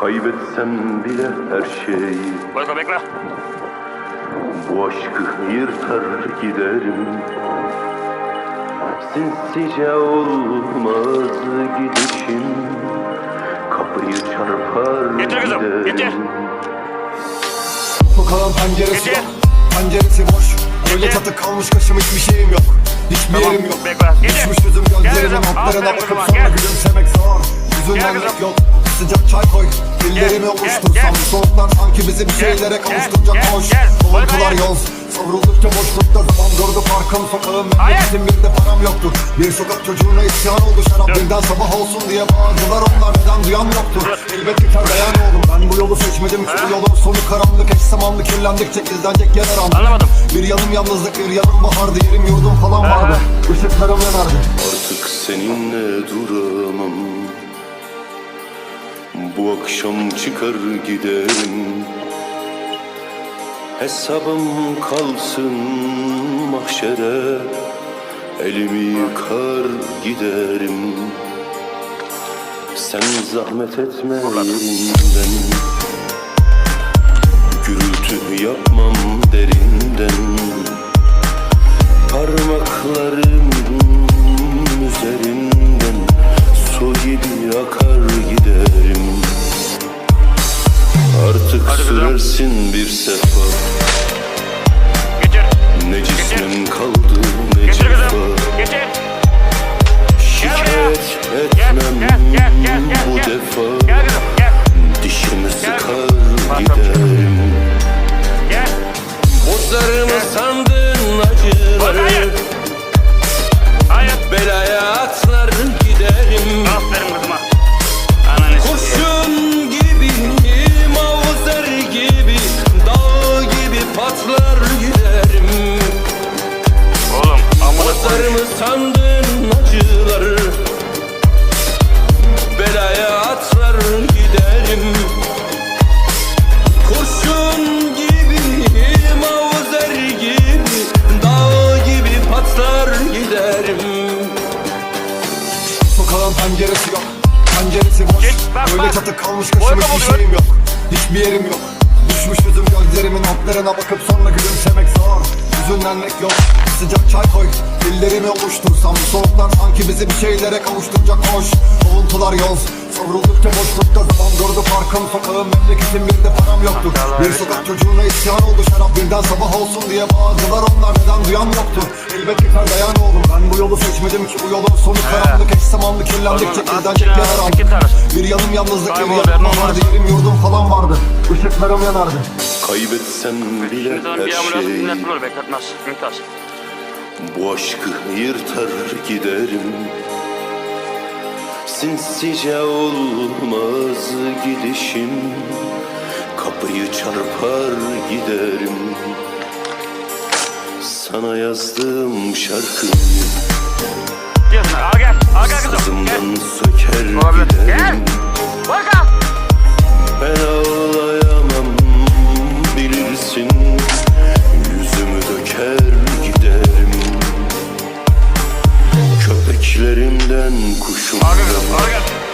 Kaybetsem bile her şeyi Boyko bekle. Bu aşkı yırtar giderim Sinsice olmaz gidişim Kapıyı çarpar Getir kızım, giderim getir. Sokağın penceresi Getir. yok Penceresi boş Öyle çatı kalmış kaşım hiçbir şeyim yok Hiçbir Tamam, yerim yok bekle. Getir. Düşmüş yüzüm Gel gözlerimin kızım, altlarına aferin bakıp kızıma, sonra gel. gülümsemek zor Yüzünden kızım. yok Sıcak çay koy. Gel. Bu soğuklar sanki bizi bir şeylere kavuşturacak hoş Gel. yol. Savruldukça boşlukta zaman durdu parkım sokağım. Memleketim bir de param yoktu. Bir sokak çocuğuna isyan oldu şarap. Birden sabah olsun diye bağırdılar onlar neden duyan yoktu. Elbet ki dayan oğlum. Ben bu yolu seçmedim bu yolun sonu karanlık. Eş zamanlı kirlendikçe izlenecek yer arandı Anlamadım. Bir yanım yalnızlık bir yanım bahardı yerim yurdum falan vardı. Işıklarım yanardı. Artık seninle duramam Bu akşam çıkar giderim. Hesabım kalsın mahşere. Elimi yıkar giderim. Sen zahmet etme yerinden Artık Hadi sürersin bir sefa. Ne cismin kaldı ne Getir Sokağın penceresi yok. Penceresi boş. Git, bak, Öyle çatı kalmış kaşım Boyka hiçbir buluyor. şeyim yok. Hiçbir yerim yok. Düşmüş yüzüm gözlerimin altlarına bakıp sonra gülümsemek zor Hüzünlenmek yok. Sıcak çay koy Ellerimi ovuştursam. Bu soğuklar sanki bizi bir şeylere kavuşturacak hoş. Avuntular yol Savruldukça boşlukta zaman durdu parkım sokağım Memleketim bir de param yoktu. Bir sokak çocuğuna isyan oldu şarap. Birden sabah olsun diye bağırdılar. Onlar neden duyan yoktu? Elbet ki dayan oğlum ben bu yolu seçmedim ki. Bu yolun sonu karanlık Eş zamanlı kirlendikçe git arası. Bir yanım yalnızlık bir yanım vardı yerim yurdum falan vardı. Işıklarım yanardı Kaybetsem bile bir her olur bekletmez. Mümtaz. Bu aşkı yırtar giderim Sinsice olmaz gidişim Kapıyı çarpar giderim Sana yazdığım şarkıyı Gel al gel. Al gel kızım. Gel. Söker gel. giderim Boyka. Gelen kuşum. Arıyorum, arıyorum.